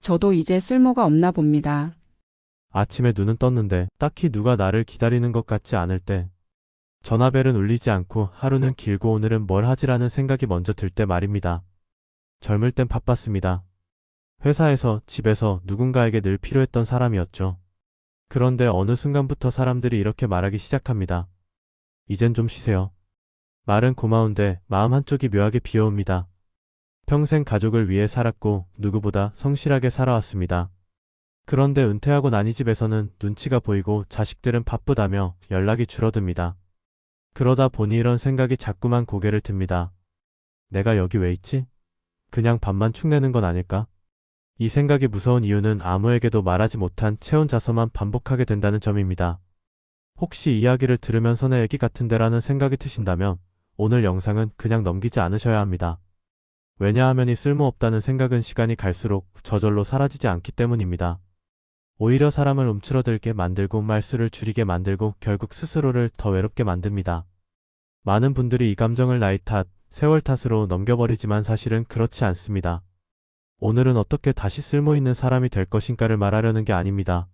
저도 이제 쓸모가 없나 봅니다. 아침에 눈은 떴는데 딱히 누가 나를 기다리는 것 같지 않을 때 전화벨은 울리지 않고 하루는 길고 오늘은 뭘 하지라는 생각이 먼저 들 때 말입니다. 젊을 땐 바빴습니다. 회사에서 집에서 누군가에게 늘 필요했던 사람이었죠. 그런데 어느 순간부터 사람들이 이렇게 말하기 시작합니다. 이젠 좀 쉬세요. 말은 고마운데 마음 한쪽이 묘하게 비어옵니다. 평생 가족을 위해 살았고 누구보다 성실하게 살아왔습니다. 그런데 은퇴하고 난이 집에서는 눈치가 보이고 자식들은 바쁘다며 연락이 줄어듭니다. 그러다 보니 이런 생각이 자꾸만 고개를 듭니다. 내가 여기 왜 있지? 그냥 밥만 축내는 건 아닐까? 이 생각이 무서운 이유는 아무에게도 말하지 못한 체온 자서만 반복하게 된다는 점입니다. 혹시 이야기를 들으면서 내 애기 같은데라는 생각이 드신다면 오늘 영상은 그냥 넘기지 않으셔야 합니다. 왜냐하면 이 쓸모없다는 생각은 시간이 갈수록 저절로 사라지지 않기 때문입니다. 오히려 사람을 움츠러들게 만들고 말수를 줄이게 만들고 결국 스스로를 더 외롭게 만듭니다. 많은 분들이 이 감정을 나이 탓, 세월 탓으로 넘겨버리지만 사실은 그렇지 않습니다. 오늘은 어떻게 다시 쓸모있는 사람이 될 것인가를 말하려는 게 아닙니다.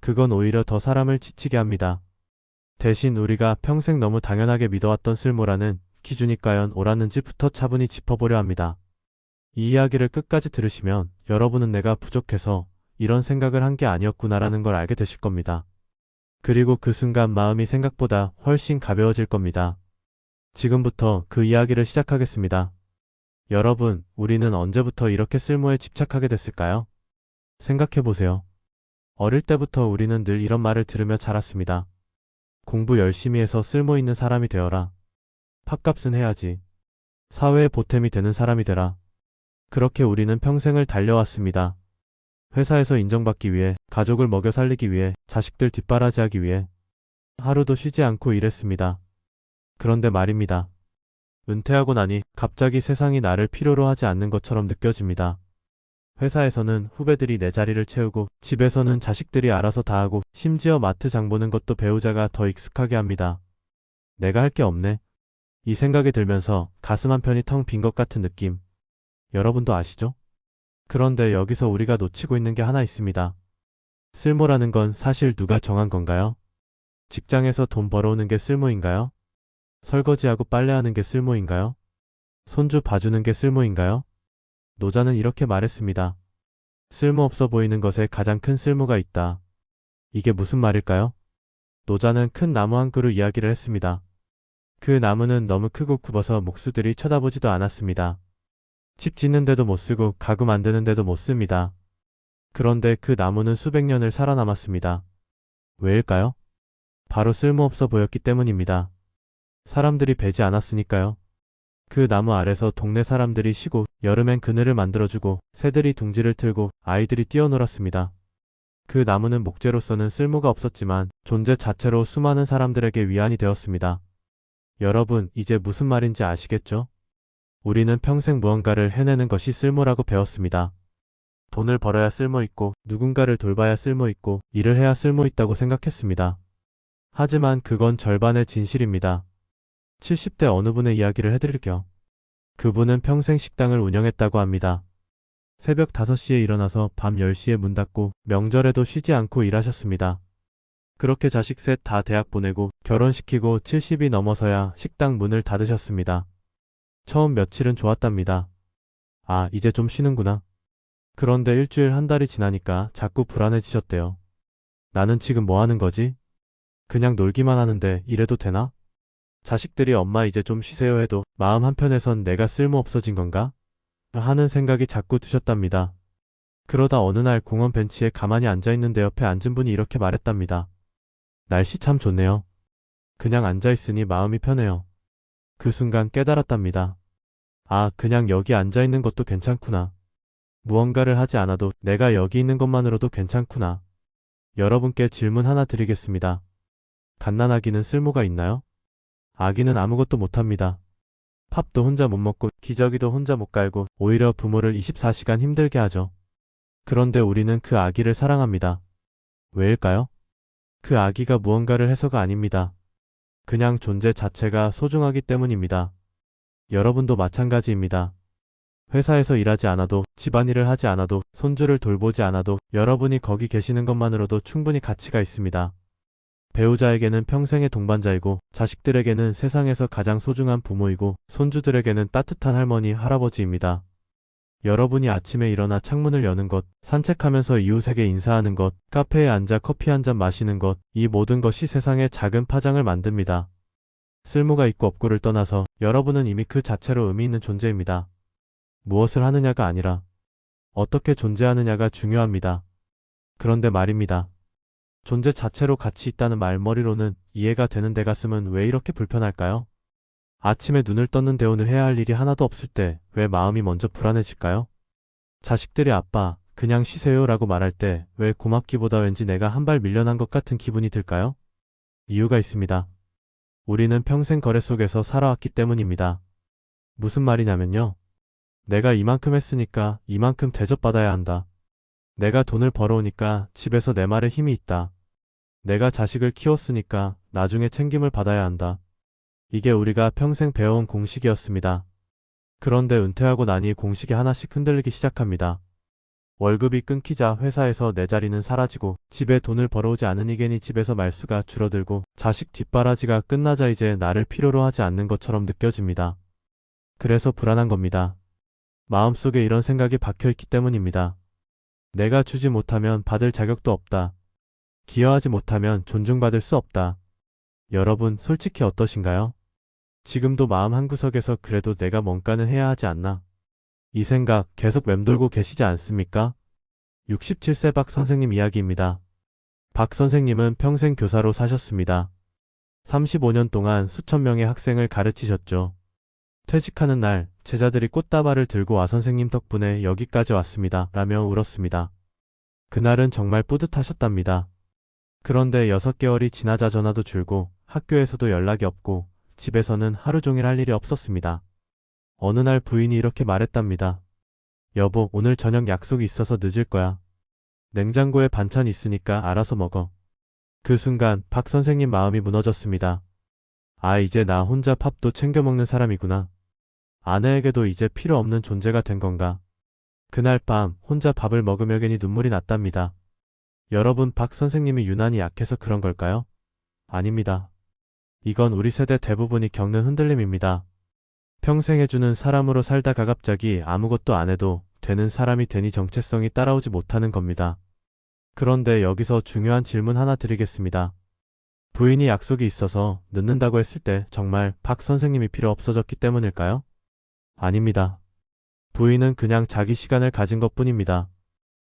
그건 오히려 더 사람을 지치게 합니다. 대신 우리가 평생 너무 당연하게 믿어왔던 쓸모라는 기준이 과연 옳았는지부터 차분히 짚어보려 합니다. 이 이야기를 끝까지 들으시면 여러분은 내가 부족해서 이런 생각을 한 게 아니었구나라는 걸 알게 되실 겁니다. 그리고 그 순간 마음이 생각보다 훨씬 가벼워질 겁니다. 지금부터 그 이야기를 시작하겠습니다. 여러분, 우리는 언제부터 이렇게 쓸모에 집착하게 됐을까요? 생각해보세요. 어릴 때부터 우리는 늘 이런 말을 들으며 자랐습니다. 공부 열심히 해서 쓸모 있는 사람이 되어라. 팝값은 해야지. 사회에 보탬이 되는 사람이 되라. 그렇게 우리는 평생을 달려왔습니다. 회사에서 인정받기 위해, 가족을 먹여 살리기 위해, 자식들 뒷바라지하기 위해 하루도 쉬지 않고 일했습니다. 그런데 말입니다. 은퇴하고 나니 갑자기 세상이 나를 필요로 하지 않는 것처럼 느껴집니다. 회사에서는 후배들이 내 자리를 채우고 집에서는 자식들이 알아서 다 하고 심지어 마트 장 보는 것도 배우자가 더 익숙하게 합니다. 내가 할 게 없네. 이 생각이 들면서 가슴 한편이 텅 빈 것 같은 느낌. 여러분도 아시죠? 그런데 여기서 우리가 놓치고 있는 게 하나 있습니다. 쓸모라는 건 사실 누가 정한 건가요? 직장에서 돈 벌어오는 게 쓸모인가요? 설거지하고 빨래하는 게 쓸모인가요? 손주 봐주는 게 쓸모인가요? 노자는 이렇게 말했습니다. 쓸모없어 보이는 것에 가장 큰 쓸모가 있다. 이게 무슨 말일까요? 노자는 큰 나무 한 그루 이야기를 했습니다. 그 나무는 너무 크고 굽어서 목수들이 쳐다보지도 않았습니다. 집 짓는데도 못 쓰고 가구 만드는데도 못 씁니다. 그런데 그 나무는 수백 년을 살아남았습니다. 왜일까요? 바로 쓸모없어 보였기 때문입니다. 사람들이 베지 않았으니까요. 그 나무 아래서 동네 사람들이 쉬고 여름엔 그늘을 만들어주고 새들이 둥지를 틀고 아이들이 뛰어놀았습니다. 그 나무는 목재로서는 쓸모가 없었지만 존재 자체로 수많은 사람들에게 위안이 되었습니다. 여러분, 이제 무슨 말인지 아시겠죠? 우리는 평생 무언가를 해내는 것이 쓸모라고 배웠습니다. 돈을 벌어야 쓸모 있고 누군가를 돌봐야 쓸모 있고 일을 해야 쓸모 있다고 생각했습니다. 하지만 그건 절반의 진실입니다. 70대 어느 분의 이야기를 해드릴게요. 그분은 평생 식당을 운영했다고 합니다. 새벽 5시에 일어나서 밤 10시에 문 닫고 명절에도 쉬지 않고 일하셨습니다. 그렇게 자식 셋 다 대학 보내고 결혼시키고 70이 넘어서야 식당 문을 닫으셨습니다. 처음 며칠은 좋았답니다. 아, 이제 좀 쉬는구나. 그런데 일주일 한 달이 지나니까 자꾸 불안해지셨대요. 나는 지금 뭐 하는 거지? 그냥 놀기만 하는데 이래도 되나? 자식들이 엄마 이제 좀 쉬세요 해도 마음 한편에선 내가 쓸모 없어진 건가? 하는 생각이 자꾸 드셨답니다. 그러다 어느 날 공원 벤치에 가만히 앉아있는데 옆에 앉은 분이 이렇게 말했답니다. 날씨 참 좋네요. 그냥 앉아있으니 마음이 편해요. 그 순간 깨달았답니다. 아, 그냥 여기 앉아있는 것도 괜찮구나. 무언가를 하지 않아도 내가 여기 있는 것만으로도 괜찮구나. 여러분께 질문 하나 드리겠습니다. 갓난아기는 쓸모가 있나요? 아기는 아무것도 못합니다. 팝도 혼자 못 먹고 기저귀도 혼자 못 갈고 오히려 부모를 24시간 힘들게 하죠. 그런데 우리는 그 아기를 사랑합니다. 왜일까요? 그 아기가 무언가를 해서가 아닙니다. 그냥 존재 자체가 소중하기 때문입니다. 여러분도 마찬가지입니다. 회사에서 일하지 않아도, 집안일을 하지 않아도, 손주를 돌보지 않아도 여러분이 거기 계시는 것만으로도 충분히 가치가 있습니다. 배우자에게는 평생의 동반자이고, 자식들에게는 세상에서 가장 소중한 부모이고, 손주들에게는 따뜻한 할머니, 할아버지입니다. 여러분이 아침에 일어나 창문을 여는 것, 산책하면서 이웃에게 인사하는 것, 카페에 앉아 커피 한 잔 마시는 것, 이 모든 것이 세상에 작은 파장을 만듭니다. 쓸모가 있고 없고를 떠나서 여러분은 이미 그 자체로 의미 있는 존재입니다. 무엇을 하느냐가 아니라 어떻게 존재하느냐가 중요합니다. 그런데 말입니다. 존재 자체로 가치 있다는 말머리로는 이해가 되는 내 가슴은 왜 이렇게 불편할까요? 아침에 눈을 떴는데 오늘 해야 할 일이 하나도 없을 때 왜 마음이 먼저 불안해질까요? 자식들이 아빠, 그냥 쉬세요 라고 말할 때 왜 고맙기보다 왠지 내가 한 발 밀려난 것 같은 기분이 들까요? 이유가 있습니다. 우리는 평생 거래 속에서 살아왔기 때문입니다. 무슨 말이냐면요. 내가 이만큼 했으니까 이만큼 대접받아야 한다. 내가 돈을 벌어오니까 집에서 내 말에 힘이 있다. 내가 자식을 키웠으니까 나중에 챙김을 받아야 한다. 이게 우리가 평생 배워온 공식이었습니다. 그런데 은퇴하고 나니 공식이 하나씩 흔들리기 시작합니다. 월급이 끊기자 회사에서 내 자리는 사라지고 집에 돈을 벌어오지 않으니 괜히 집에서 말수가 줄어들고 자식 뒷바라지가 끝나자 이제 나를 필요로 하지 않는 것처럼 느껴집니다. 그래서 불안한 겁니다. 마음속에 이런 생각이 박혀있기 때문입니다. 내가 주지 못하면 받을 자격도 없다. 기여하지 못하면 존중받을 수 없다. 여러분, 솔직히 어떠신가요? 지금도 마음 한구석에서 그래도 내가 뭔가는 해야 하지 않나? 이 생각 계속 맴돌고 계시지 않습니까? 67세 박 선생님 이야기입니다. 박 선생님은 평생 교사로 사셨습니다. 35년 동안 수천 명의 학생을 가르치셨죠. 퇴직하는 날, 제자들이 꽃다발을 들고 와 선생님 덕분에 여기까지 왔습니다. 라며 울었습니다. 그날은 정말 뿌듯하셨답니다. 그런데 6개월이 지나자 전화도 줄고 학교에서도 연락이 없고 집에서는 하루 종일 할 일이 없었습니다. 어느 날 부인이 이렇게 말했답니다. 여보, 오늘 저녁 약속이 있어서 늦을 거야. 냉장고에 반찬 있으니까 알아서 먹어. 그 순간 박 선생님 마음이 무너졌습니다. 아, 이제 나 혼자 밥도 챙겨 먹는 사람이구나. 아내에게도 이제 필요 없는 존재가 된 건가. 그날 밤 혼자 밥을 먹으며 괜히 눈물이 났답니다. 여러분, 박 선생님이 유난히 약해서 그런 걸까요? 아닙니다. 이건 우리 세대 대부분이 겪는 흔들림입니다. 평생 해주는 사람으로 살다가 갑자기 아무것도 안 해도 되는 사람이 되니 정체성이 따라오지 못하는 겁니다. 그런데 여기서 중요한 질문 하나 드리겠습니다. 부인이 약속이 있어서 늦는다고 했을 때 정말 박 선생님이 필요 없어졌기 때문일까요? 아닙니다. 부인은 그냥 자기 시간을 가진 것 뿐입니다.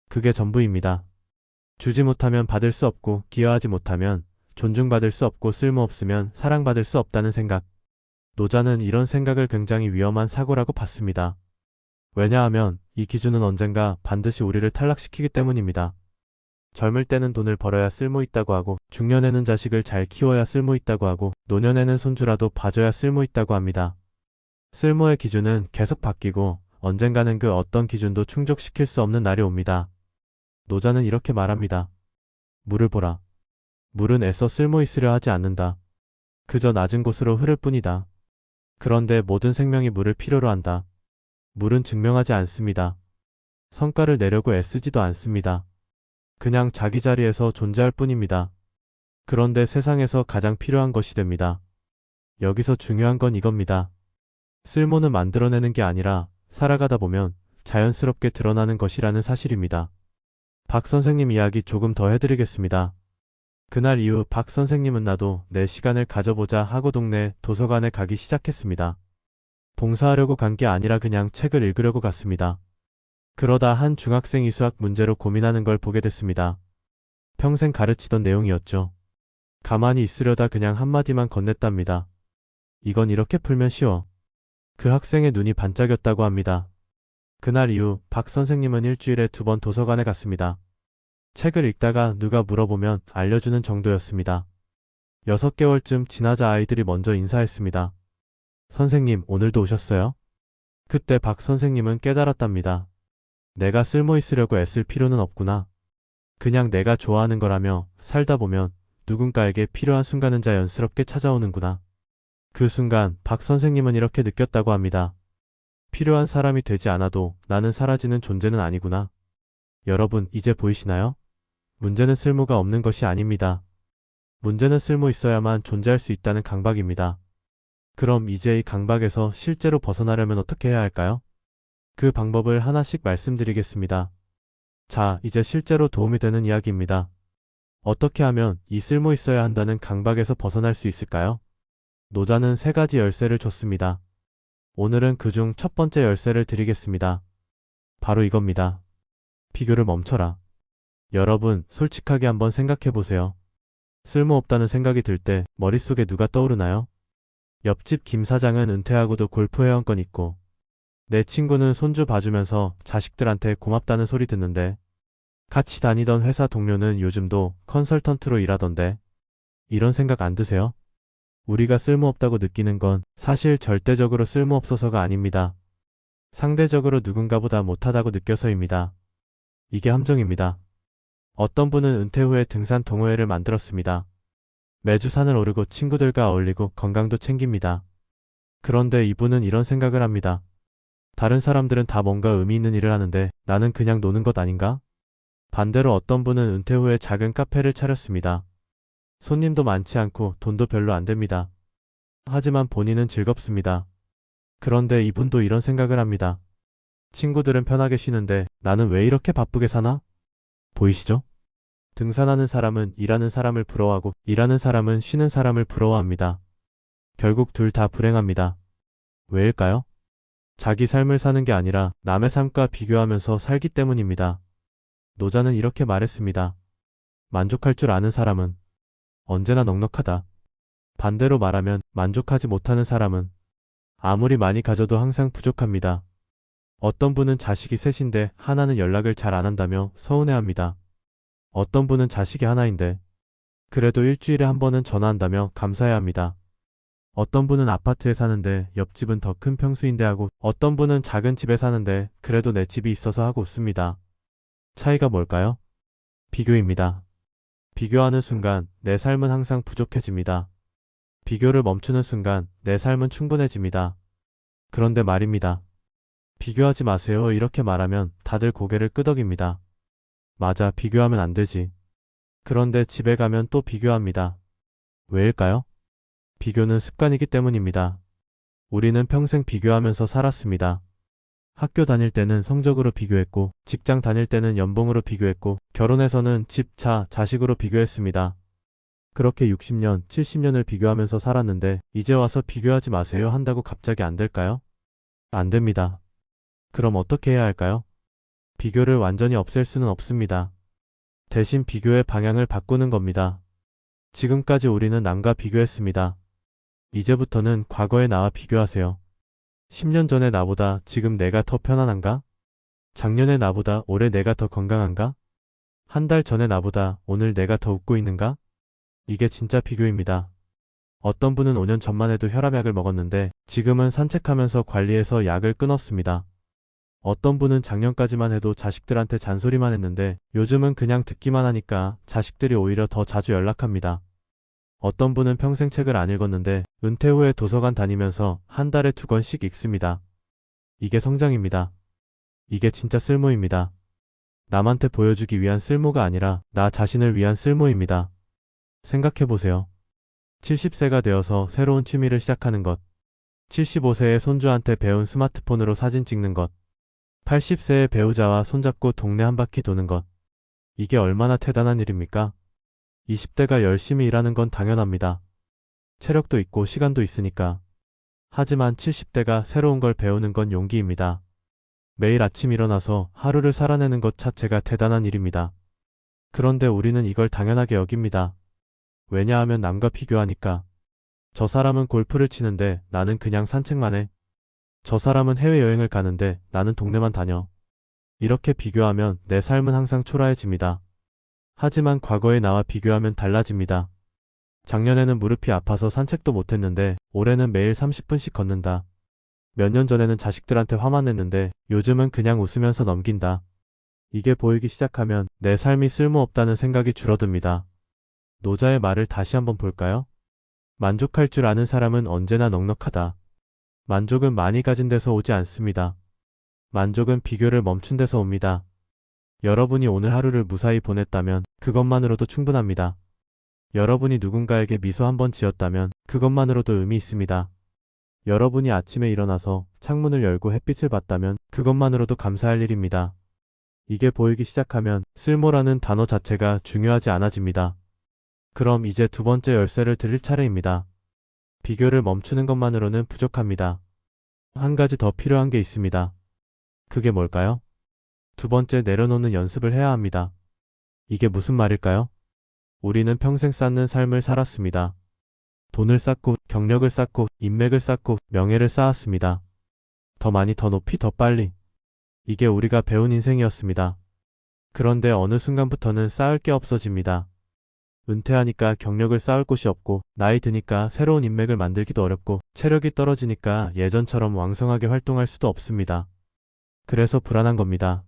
그게 전부입니다. 주지 못하면 받을 수 없고 기여하지 못하면 존중받을 수 없고 쓸모없으면 사랑받을 수 없다는 생각. 노자는 이런 생각을 굉장히 위험한 사고라고 봤습니다. 왜냐하면 이 기준은 언젠가 반드시 우리를 탈락시키기 때문입니다. 젊을 때는 돈을 벌어야 쓸모 있다고 하고, 중년에는 자식을 잘 키워야 쓸모 있다고 하고, 노년에는 손주라도 봐줘야 쓸모 있다고 합니다. 쓸모의 기준은 계속 바뀌고, 언젠가는 그 어떤 기준도 충족시킬 수 없는 날이 옵니다. 노자는 이렇게 말합니다. 물을 보라. 물은 애써 쓸모 있으려 하지 않는다. 그저 낮은 곳으로 흐를 뿐이다. 그런데 모든 생명이 물을 필요로 한다. 물은 증명하지 않습니다. 성과를 내려고 애쓰지도 않습니다. 그냥 자기 자리에서 존재할 뿐입니다. 그런데 세상에서 가장 필요한 것이 됩니다. 여기서 중요한 건 이겁니다. 쓸모는 만들어내는 게 아니라 살아가다 보면 자연스럽게 드러나는 것이라는 사실입니다. 박 선생님 이야기 조금 더 해드리겠습니다. 그날 이후 박 선생님은 나도 내 시간을 가져보자 하고 동네 도서관에 가기 시작했습니다. 봉사하려고 간 게 아니라 그냥 책을 읽으려고 갔습니다. 그러다 한 중학생이 수학 문제로 고민하는 걸 보게 됐습니다. 평생 가르치던 내용이었죠. 가만히 있으려다 그냥 한마디만 건넸답니다. 이건 이렇게 풀면 쉬워. 그 학생의 눈이 반짝였다고 합니다. 그날 이후 박 선생님은 일주일에 두 번 도서관에 갔습니다. 책을 읽다가 누가 물어보면 알려주는 정도였습니다. 여섯 개월쯤 지나자 아이들이 먼저 인사했습니다. 선생님, 오늘도 오셨어요? 그때 박 선생님은 깨달았답니다. 내가 쓸모 있으려고 애쓸 필요는 없구나. 그냥 내가 좋아하는 거라며 살다 보면 누군가에게 필요한 순간은 자연스럽게 찾아오는구나. 그 순간 박 선생님은 이렇게 느꼈다고 합니다. 필요한 사람이 되지 않아도 나는 사라지는 존재는 아니구나. 여러분, 이제 보이시나요? 문제는 쓸모가 없는 것이 아닙니다. 문제는 쓸모 있어야만 존재할 수 있다는 강박입니다. 그럼 이제 이 강박에서 실제로 벗어나려면 어떻게 해야 할까요? 그 방법을 하나씩 말씀드리겠습니다. 자, 이제 실제로 도움이 되는 이야기입니다. 어떻게 하면 이 쓸모 있어야 한다는 강박에서 벗어날 수 있을까요? 노자는 세 가지 열쇠를 줬습니다. 오늘은 그중 첫 번째 열쇠를 드리겠습니다. 바로 이겁니다. 비교를 멈춰라. 여러분, 솔직하게 한번 생각해 보세요. 쓸모없다는 생각이 들 때 머릿속에 누가 떠오르나요? 옆집 김 사장은 은퇴하고도 골프 회원권 있고, 내 친구는 손주 봐주면서 자식들한테 고맙다는 소리 듣는데, 같이 다니던 회사 동료는 요즘도 컨설턴트로 일하던데, 이런 생각 안 드세요? 우리가 쓸모없다고 느끼는 건 사실 절대적으로 쓸모없어서가 아닙니다. 상대적으로 누군가보다 못하다고 느껴서입니다. 이게 함정입니다. 어떤 분은 은퇴 후에 등산 동호회를 만들었습니다. 매주 산을 오르고 친구들과 어울리고 건강도 챙깁니다. 그런데 이분은 이런 생각을 합니다. 다른 사람들은 다 뭔가 의미 있는 일을 하는데 나는 그냥 노는 것 아닌가? 반대로 어떤 분은 은퇴 후에 작은 카페를 차렸습니다. 손님도 많지 않고 돈도 별로 안 됩니다. 하지만 본인은 즐겁습니다. 그런데 이분도 이런 생각을 합니다. 친구들은 편하게 쉬는데 나는 왜 이렇게 바쁘게 사나? 보이시죠? 등산하는 사람은 일하는 사람을 부러워하고 일하는 사람은 쉬는 사람을 부러워합니다. 결국 둘 다 불행합니다. 왜일까요? 자기 삶을 사는 게 아니라 남의 삶과 비교하면서 살기 때문입니다. 노자는 이렇게 말했습니다. 만족할 줄 아는 사람은 언제나 넉넉하다. 반대로 말하면 만족하지 못하는 사람은 아무리 많이 가져도 항상 부족합니다. 어떤 분은 자식이 셋인데 하나는 연락을 잘 안 한다며 서운해합니다. 어떤 분은 자식이 하나인데 그래도 일주일에 한 번은 전화한다며 감사해야 합니다. 어떤 분은 아파트에 사는데 옆집은 더 큰 평수인데 하고 어떤 분은 작은 집에 사는데 그래도 내 집이 있어서 하고 웃습니다. 차이가 뭘까요? 비교입니다. 비교하는 순간 내 삶은 항상 부족해집니다. 비교를 멈추는 순간 내 삶은 충분해집니다. 그런데 말입니다. 비교하지 마세요. 이렇게 말하면 다들 고개를 끄덕입니다. 맞아, 비교하면 안 되지. 그런데 집에 가면 또 비교합니다. 왜일까요? 비교는 습관이기 때문입니다. 우리는 평생 비교하면서 살았습니다. 학교 다닐 때는 성적으로 비교했고, 직장 다닐 때는 연봉으로 비교했고, 결혼해서는 집, 차, 자식으로 비교했습니다. 그렇게 60년, 70년을 비교하면서 살았는데, 이제 와서 비교하지 마세요 한다고 갑자기 안 될까요? 안 됩니다. 그럼 어떻게 해야 할까요? 비교를 완전히 없앨 수는 없습니다. 대신 비교의 방향을 바꾸는 겁니다. 지금까지 우리는 남과 비교했습니다. 이제부터는 과거의 나와 비교하세요. 10년 전의 나보다 지금 내가 더 편안한가? 작년의 나보다 올해 내가 더 건강한가? 한 달 전의 나보다 오늘 내가 더 웃고 있는가? 이게 진짜 비교입니다. 어떤 분은 5년 전만 해도 혈압약을 먹었는데 지금은 산책하면서 관리해서 약을 끊었습니다. 어떤 분은 작년까지만 해도 자식들한테 잔소리만 했는데 요즘은 그냥 듣기만 하니까 자식들이 오히려 더 자주 연락합니다. 어떤 분은 평생 책을 안 읽었는데 은퇴 후에 도서관 다니면서 한 달에 두 권씩 읽습니다. 이게 성장입니다. 이게 진짜 쓸모입니다. 남한테 보여주기 위한 쓸모가 아니라 나 자신을 위한 쓸모입니다. 생각해보세요. 70세가 되어서 새로운 취미를 시작하는 것. 75세의 손주한테 배운 스마트폰으로 사진 찍는 것. 80세의 배우자와 손잡고 동네 한 바퀴 도는 것. 이게 얼마나 대단한 일입니까? 20대가 열심히 일하는 건 당연합니다. 체력도 있고 시간도 있으니까. 하지만 70대가 새로운 걸 배우는 건 용기입니다. 매일 아침 일어나서 하루를 살아내는 것 자체가 대단한 일입니다. 그런데 우리는 이걸 당연하게 여깁니다. 왜냐하면 남과 비교하니까. 저 사람은 골프를 치는데 나는 그냥 산책만 해. 저 사람은 해외여행을 가는데 나는 동네만 다녀. 이렇게 비교하면 내 삶은 항상 초라해집니다. 하지만 과거의 나와 비교하면 달라집니다. 작년에는 무릎이 아파서 산책도 못했는데 올해는 매일 30분씩 걷는다. 몇 년 전에는 자식들한테 화만 냈는데 요즘은 그냥 웃으면서 넘긴다. 이게 보이기 시작하면 내 삶이 쓸모없다는 생각이 줄어듭니다. 노자의 말을 다시 한번 볼까요? 만족할 줄 아는 사람은 언제나 넉넉하다. 만족은 많이 가진 데서 오지 않습니다. 만족은 비교를 멈춘 데서 옵니다. 여러분이 오늘 하루를 무사히 보냈다면 그것만으로도 충분합니다. 여러분이 누군가에게 미소 한번 지었다면 그것만으로도 의미 있습니다. 여러분이 아침에 일어나서 창문을 열고 햇빛을 봤다면 그것만으로도 감사할 일입니다. 이게 보이기 시작하면 쓸모라는 단어 자체가 중요하지 않아집니다. 그럼 이제 두 번째 열쇠를 드릴 차례입니다. 비교를 멈추는 것만으로는 부족합니다. 한 가지 더 필요한 게 있습니다. 그게 뭘까요? 두 번째 내려놓는 연습을 해야 합니다. 이게 무슨 말일까요? 우리는 평생 쌓는 삶을 살았습니다. 돈을 쌓고, 경력을 쌓고, 인맥을 쌓고, 명예를 쌓았습니다. 더 많이, 더 높이, 더 빨리. 이게 우리가 배운 인생이었습니다. 그런데 어느 순간부터는 쌓을 게 없어집니다. 은퇴하니까 경력을 쌓을 곳이 없고, 나이 드니까 새로운 인맥을 만들기도 어렵고, 체력이 떨어지니까 예전처럼 왕성하게 활동할 수도 없습니다. 그래서 불안한 겁니다.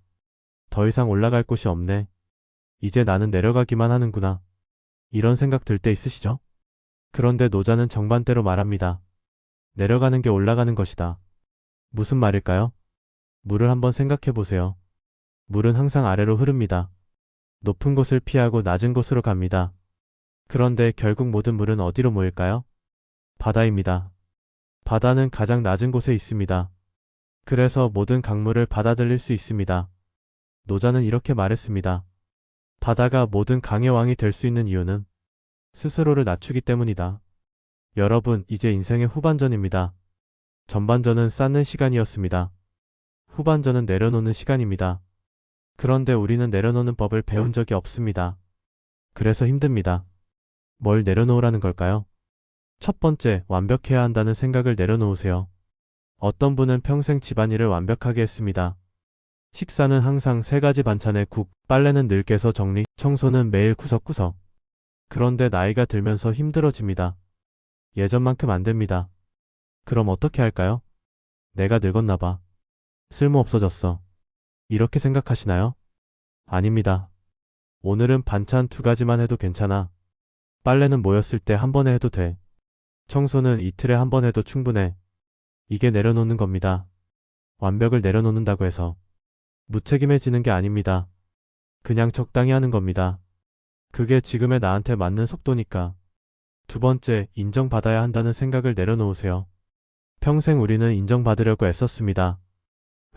더 이상 올라갈 곳이 없네. 이제 나는 내려가기만 하는구나. 이런 생각 들 때 있으시죠? 그런데 노자는 정반대로 말합니다. 내려가는 게 올라가는 것이다. 무슨 말일까요? 물을 한번 생각해 보세요. 물은 항상 아래로 흐릅니다. 높은 곳을 피하고 낮은 곳으로 갑니다. 그런데 결국 모든 물은 어디로 모일까요? 바다입니다. 바다는 가장 낮은 곳에 있습니다. 그래서 모든 강물을 받아들일 수 있습니다. 노자는 이렇게 말했습니다. 바다가 모든 강의 왕이 될 수 있는 이유는 스스로를 낮추기 때문이다. 여러분, 이제 인생의 후반전입니다. 전반전은 쌓는 시간이었습니다. 후반전은 내려놓는 시간입니다. 그런데 우리는 내려놓는 법을 배운 적이 없습니다. 그래서 힘듭니다. 뭘 내려놓으라는 걸까요? 첫 번째, 완벽해야 한다는 생각을 내려놓으세요. 어떤 분은 평생 집안일을 완벽하게 했습니다. 식사는 항상 세 가지 반찬에 국, 빨래는 늘 깨서 정리, 청소는 매일 구석구석. 그런데 나이가 들면서 힘들어집니다. 예전만큼 안 됩니다. 그럼 어떻게 할까요? 내가 늙었나 봐. 쓸모 없어졌어. 이렇게 생각하시나요? 아닙니다. 오늘은 반찬 두 가지만 해도 괜찮아. 빨래는 모였을 때 한 번에 해도 돼. 청소는 이틀에 한 번 해도 충분해. 이게 내려놓는 겁니다. 완벽을 내려놓는다고 해서 무책임해지는 게 아닙니다. 그냥 적당히 하는 겁니다. 그게 지금의 나한테 맞는 속도니까. 두 번째, 인정받아야 한다는 생각을 내려놓으세요. 평생 우리는 인정받으려고 애썼습니다.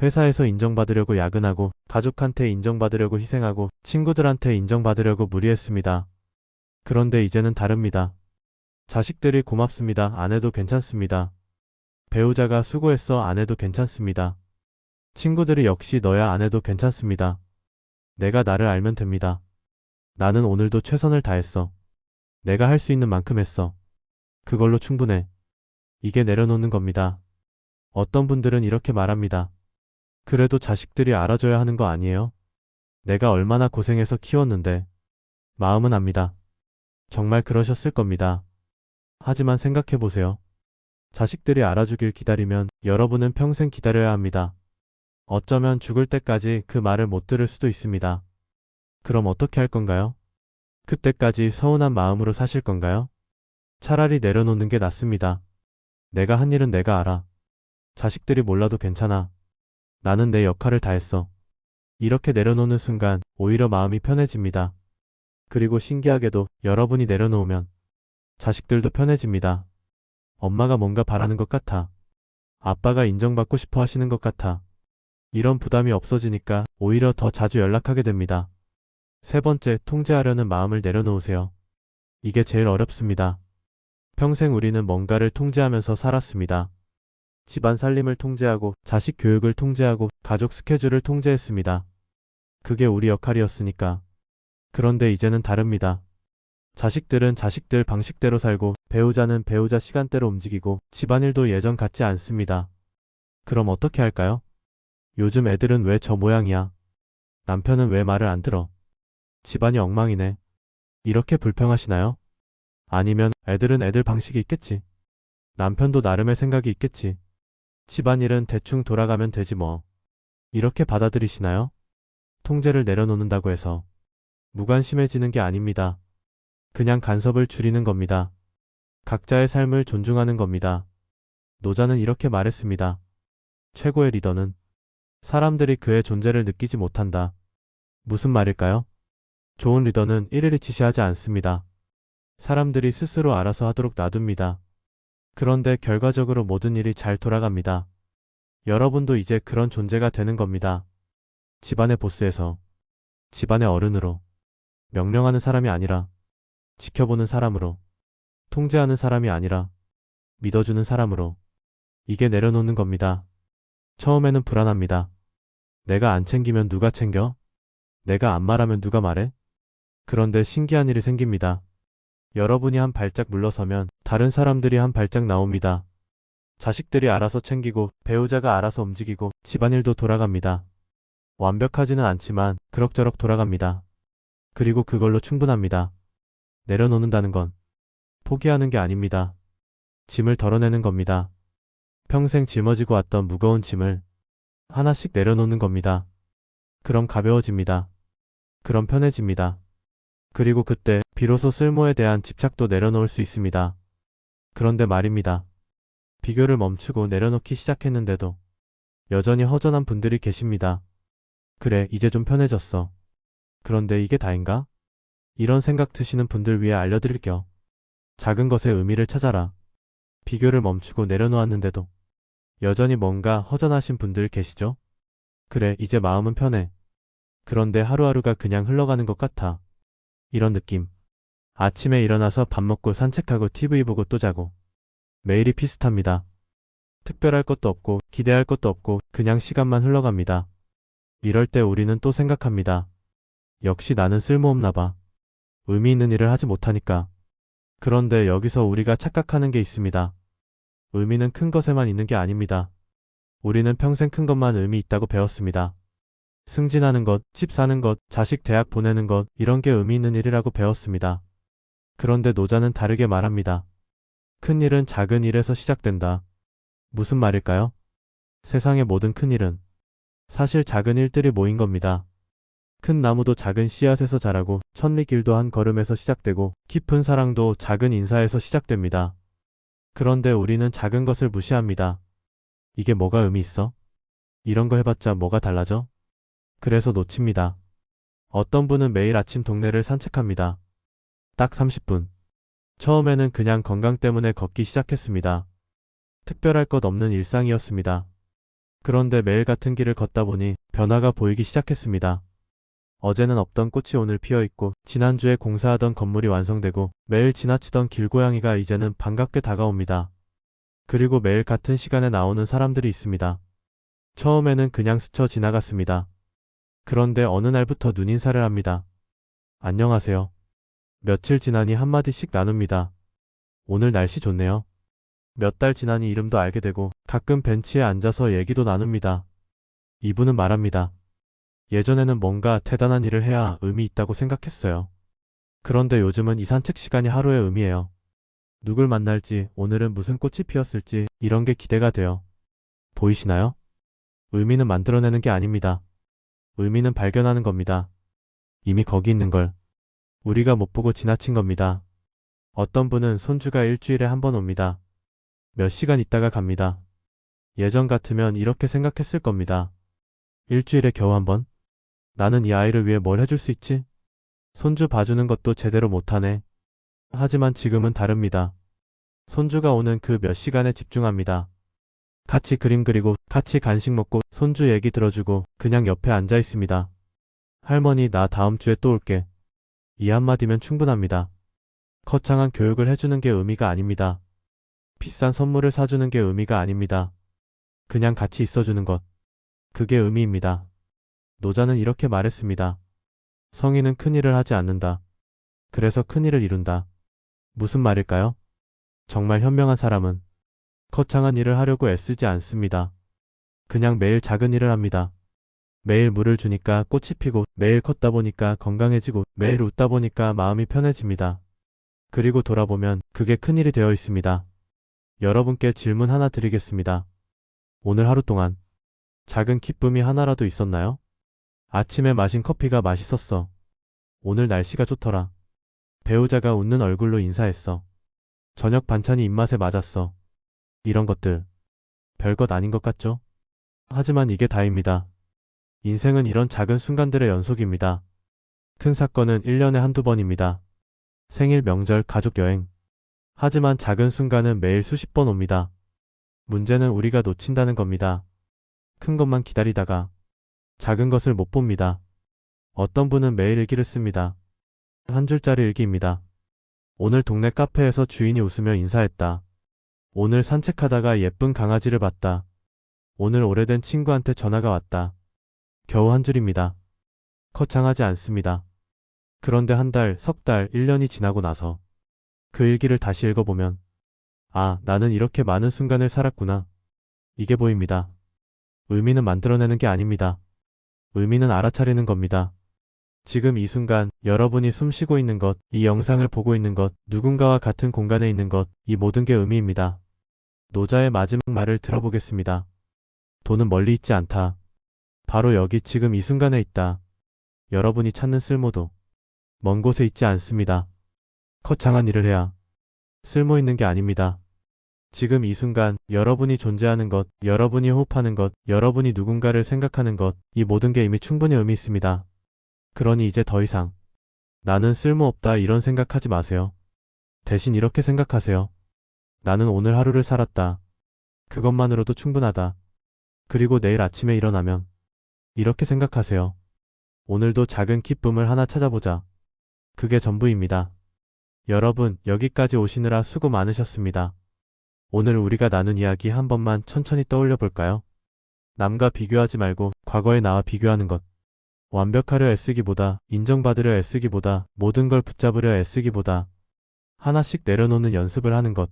회사에서 인정받으려고 야근하고, 가족한테 인정받으려고 희생하고, 친구들한테 인정받으려고 무리했습니다. 그런데 이제는 다릅니다. 자식들이 고맙습니다. 안 해도 괜찮습니다. 배우자가 수고했어. 안 해도 괜찮습니다. 친구들이 역시 너야 안 해도 괜찮습니다. 내가 나를 알면 됩니다. 나는 오늘도 최선을 다했어. 내가 할 수 있는 만큼 했어. 그걸로 충분해. 이게 내려놓는 겁니다. 어떤 분들은 이렇게 말합니다. 그래도 자식들이 알아줘야 하는 거 아니에요? 내가 얼마나 고생해서 키웠는데. 마음은 압니다. 정말 그러셨을 겁니다. 하지만 생각해 보세요. 자식들이 알아주길 기다리면 여러분은 평생 기다려야 합니다. 어쩌면 죽을 때까지 그 말을 못 들을 수도 있습니다. 그럼 어떻게 할 건가요? 그때까지 서운한 마음으로 사실 건가요? 차라리 내려놓는 게 낫습니다. 내가 한 일은 내가 알아. 자식들이 몰라도 괜찮아. 나는 내 역할을 다했어. 이렇게 내려놓는 순간 오히려 마음이 편해집니다. 그리고 신기하게도 여러분이 내려놓으면 자식들도 편해집니다. 엄마가 뭔가 바라는 것 같아. 아빠가 인정받고 싶어 하시는 것 같아. 이런 부담이 없어지니까 오히려 더 자주 연락하게 됩니다. 세 번째, 통제하려는 마음을 내려놓으세요. 이게 제일 어렵습니다. 평생 우리는 뭔가를 통제하면서 살았습니다. 집안 살림을 통제하고, 자식 교육을 통제하고, 가족 스케줄을 통제했습니다. 그게 우리 역할이었으니까. 그런데 이제는 다릅니다. 자식들은 자식들 방식대로 살고, 배우자는 배우자 시간대로 움직이고, 집안일도 예전 같지 않습니다. 그럼 어떻게 할까요? 요즘 애들은 왜 저 모양이야? 남편은 왜 말을 안 들어? 집안이 엉망이네. 이렇게 불평하시나요? 아니면 애들은 애들 방식이 있겠지. 남편도 나름의 생각이 있겠지. 집안일은 대충 돌아가면 되지 뭐. 이렇게 받아들이시나요? 통제를 내려놓는다고 해서 무관심해지는 게 아닙니다. 그냥 간섭을 줄이는 겁니다. 각자의 삶을 존중하는 겁니다. 노자는 이렇게 말했습니다. 최고의 리더는 사람들이 그의 존재를 느끼지 못한다. 무슨 말일까요? 좋은 리더는 일일이 지시하지 않습니다. 사람들이 스스로 알아서 하도록 놔둡니다. 그런데 결과적으로 모든 일이 잘 돌아갑니다. 여러분도 이제 그런 존재가 되는 겁니다. 집안의 보스에서 집안의 어른으로 명령하는 사람이 아니라 지켜보는 사람으로 통제하는 사람이 아니라 믿어주는 사람으로 이게 내려놓는 겁니다. 처음에는 불안합니다. 내가 안 챙기면 누가 챙겨? 내가 안 말하면 누가 말해? 그런데 신기한 일이 생깁니다. 여러분이 한 발짝 물러서면 다른 사람들이 한 발짝 나옵니다. 자식들이 알아서 챙기고 배우자가 알아서 움직이고 집안일도 돌아갑니다. 완벽하지는 않지만 그럭저럭 돌아갑니다. 그리고 그걸로 충분합니다. 내려놓는다는 건 포기하는 게 아닙니다. 짐을 덜어내는 겁니다. 평생 짊어지고 왔던 무거운 짐을 하나씩 내려놓는 겁니다. 그럼 가벼워집니다. 그럼 편해집니다. 그리고 그때 비로소 쓸모에 대한 집착도 내려놓을 수 있습니다. 그런데 말입니다. 비교를 멈추고 내려놓기 시작했는데도 여전히 허전한 분들이 계십니다. 그래, 이제 좀 편해졌어. 그런데 이게 다인가? 이런 생각 드시는 분들 위해 알려드릴게요. 작은 것의 의미를 찾아라. 비교를 멈추고 내려놓았는데도 여전히 뭔가 허전하신 분들 계시죠? 그래, 이제 마음은 편해. 그런데 하루하루가 그냥 흘러가는 것 같아. 이런 느낌. 아침에 일어나서 밥 먹고 산책하고 TV 보고 또 자고. 매일이 비슷합니다. 특별할 것도 없고 기대할 것도 없고 그냥 시간만 흘러갑니다. 이럴 때 우리는 또 생각합니다. 역시 나는 쓸모없나 봐. 의미 있는 일을 하지 못하니까. 그런데 여기서 우리가 착각하는 게 있습니다. 의미는 큰 것에만 있는 게 아닙니다. 우리는 평생 큰 것만 의미 있다고 배웠습니다. 승진하는 것, 집 사는 것, 자식 대학 보내는 것, 이런 게 의미 있는 일이라고 배웠습니다. 그런데 노자는 다르게 말합니다. 큰 일은 작은 일에서 시작된다. 무슨 말일까요? 세상의 모든 큰 일은 사실 작은 일들이 모인 겁니다. 큰 나무도 작은 씨앗에서 자라고 천리길도 한 걸음에서 시작되고 깊은 사랑도 작은 인사에서 시작됩니다. 그런데 우리는 작은 것을 무시합니다. 이게 뭐가 의미 있어? 이런 거 해봤자 뭐가 달라져? 그래서 놓칩니다. 어떤 분은 매일 아침 동네를 산책합니다. 딱 30분. 처음에는 그냥 건강 때문에 걷기 시작했습니다. 특별할 것 없는 일상이었습니다. 그런데 매일 같은 길을 걷다 보니 변화가 보이기 시작했습니다. 어제는 없던 꽃이 오늘 피어 있고 지난주에 공사하던 건물이 완성되고 매일 지나치던 길고양이가 이제는 반갑게 다가옵니다. 그리고 매일 같은 시간에 나오는 사람들이 있습니다. 처음에는 그냥 스쳐 지나갔습니다. 그런데 어느 날부터 눈인사를 합니다. 안녕하세요. 며칠 지나니 한마디씩 나눕니다. 오늘 날씨 좋네요. 몇 달 지나니 이름도 알게 되고 가끔 벤치에 앉아서 얘기도 나눕니다. 이분은 말합니다. 예전에는 뭔가 대단한 일을 해야 의미 있다고 생각했어요. 그런데 요즘은 이 산책 시간이 하루의 의미예요. 누굴 만날지, 오늘은 무슨 꽃이 피었을지, 이런 게 기대가 돼요. 보이시나요? 의미는 만들어내는 게 아닙니다. 의미는 발견하는 겁니다. 이미 거기 있는 걸. 우리가 못 보고 지나친 겁니다. 어떤 분은 손주가 일주일에 한 번 옵니다. 몇 시간 있다가 갑니다. 예전 같으면 이렇게 생각했을 겁니다. 일주일에 겨우 한 번? 나는 이 아이를 위해 뭘 해줄 수 있지? 손주 봐주는 것도 제대로 못하네. 하지만 지금은 다릅니다. 손주가 오는 그 몇 시간에 집중합니다. 같이 그림 그리고 같이 간식 먹고 손주 얘기 들어주고 그냥 옆에 앉아 있습니다. 할머니 나 다음 주에 또 올게. 이 한마디면 충분합니다. 거창한 교육을 해주는 게 의미가 아닙니다. 비싼 선물을 사주는 게 의미가 아닙니다. 그냥 같이 있어주는 것. 그게 의미입니다. 노자는 이렇게 말했습니다. 성인은 큰일을 하지 않는다. 그래서 큰일을 이룬다. 무슨 말일까요? 정말 현명한 사람은 거창한 일을 하려고 애쓰지 않습니다. 그냥 매일 작은 일을 합니다. 매일 물을 주니까 꽃이 피고 매일 걷다 보니까 건강해지고 매일 웃다 보니까 마음이 편해집니다. 그리고 돌아보면 그게 큰일이 되어 있습니다. 여러분께 질문 하나 드리겠습니다. 오늘 하루 동안 작은 기쁨이 하나라도 있었나요? 아침에 마신 커피가 맛있었어. 오늘 날씨가 좋더라. 배우자가 웃는 얼굴로 인사했어. 저녁 반찬이 입맛에 맞았어. 이런 것들 별것 아닌 것 같죠? 하지만 이게 다입니다. 인생은 이런 작은 순간들의 연속입니다. 큰 사건은 1년에 한두 번입니다. 생일, 명절, 가족 여행. 하지만 작은 순간은 매일 수십 번 옵니다. 문제는 우리가 놓친다는 겁니다. 큰 것만 기다리다가 작은 것을 못 봅니다. 어떤 분은 매일 일기를 씁니다. 한 줄짜리 일기입니다. 오늘 동네 카페에서 주인이 웃으며 인사했다. 오늘 산책하다가 예쁜 강아지를 봤다. 오늘 오래된 친구한테 전화가 왔다. 겨우 한 줄입니다. 거창하지 않습니다. 그런데 한 달, 석 달, 1년이 지나고 나서 그 일기를 다시 읽어보면 아, 나는 이렇게 많은 순간을 살았구나. 이게 보입니다. 의미는 만들어내는 게 아닙니다. 의미는 알아차리는 겁니다. 지금 이 순간 여러분이 숨 쉬고 있는 것, 이 영상을 보고 있는 것, 누군가와 같은 공간에 있는 것, 이 모든 게 의미입니다. 노자의 마지막 말을 들어보겠습니다. 돈은 멀리 있지 않다. 바로 여기 지금 이 순간에 있다. 여러분이 찾는 쓸모도 먼 곳에 있지 않습니다. 거창한 일을 해야 쓸모 있는 게 아닙니다. 지금 이 순간 여러분이 존재하는 것, 여러분이 호흡하는 것, 여러분이 누군가를 생각하는 것, 이 모든 게 이미 충분히 의미 있습니다. 그러니 이제 더 이상 나는 쓸모없다 이런 생각하지 마세요. 대신 이렇게 생각하세요. 나는 오늘 하루를 살았다. 그것만으로도 충분하다. 그리고 내일 아침에 일어나면 이렇게 생각하세요. 오늘도 작은 기쁨을 하나 찾아보자. 그게 전부입니다. 여러분, 여기까지 오시느라 수고 많으셨습니다. 오늘 우리가 나눈 이야기 한 번만 천천히 떠올려 볼까요? 남과 비교하지 말고 과거에 나와 비교하는 것. 완벽하려 애쓰기보다, 인정받으려 애쓰기보다, 모든 걸 붙잡으려 애쓰기보다, 하나씩 내려놓는 연습을 하는 것.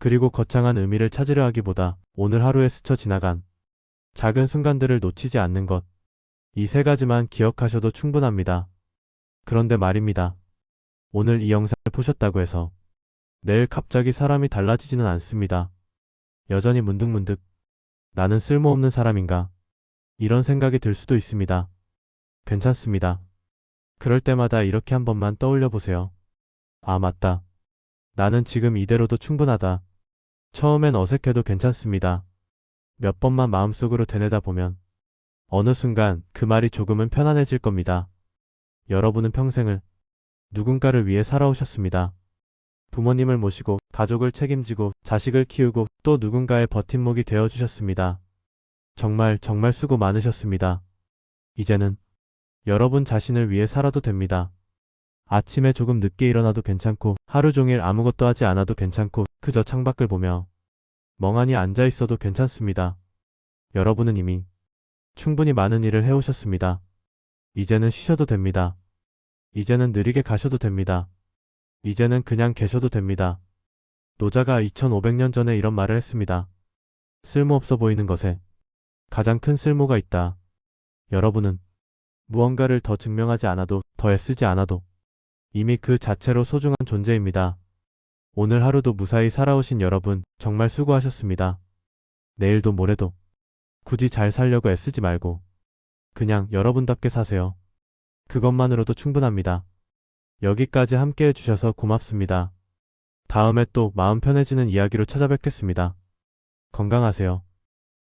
그리고 거창한 의미를 찾으려 하기보다, 오늘 하루에 스쳐 지나간 작은 순간들을 놓치지 않는 것. 이 세 가지만 기억하셔도 충분합니다. 그런데 말입니다. 오늘 이 영상을 보셨다고 해서 내일 갑자기 사람이 달라지지는 않습니다. 여전히 문득문득 나는 쓸모없는 사람인가? 이런 생각이 들 수도 있습니다. 괜찮습니다. 그럴 때마다 이렇게 한 번만 떠올려 보세요. 아, 맞다. 나는 지금 이대로도 충분하다. 처음엔 어색해도 괜찮습니다. 몇 번만 마음속으로 되뇌다 보면 어느 순간 그 말이 조금은 편안해질 겁니다. 여러분은 평생을 누군가를 위해 살아오셨습니다. 부모님을 모시고 가족을 책임지고 자식을 키우고 또 누군가의 버팀목이 되어 주셨습니다. 정말 정말 수고 많으셨습니다. 이제는 여러분 자신을 위해 살아도 됩니다. 아침에 조금 늦게 일어나도 괜찮고 하루 종일 아무것도 하지 않아도 괜찮고 그저 창밖을 보며 멍하니 앉아 있어도 괜찮습니다. 여러분은 이미 충분히 많은 일을 해오셨습니다. 이제는 쉬셔도 됩니다. 이제는 느리게 가셔도 됩니다. 이제는 그냥 계셔도 됩니다. 노자가 2500년 전에 이런 말을 했습니다. 쓸모없어 보이는 것에 가장 큰 쓸모가 있다. 여러분은 무언가를 더 증명하지 않아도 더 애쓰지 않아도 이미 그 자체로 소중한 존재입니다. 오늘 하루도 무사히 살아오신 여러분 정말 수고하셨습니다. 내일도 모레도 굳이 잘 살려고 애쓰지 말고 그냥 여러분답게 사세요. 그것만으로도 충분합니다. 여기까지 함께 해주셔서 고맙습니다. 다음에 또 마음 편해지는 이야기로 찾아뵙겠습니다. 건강하세요.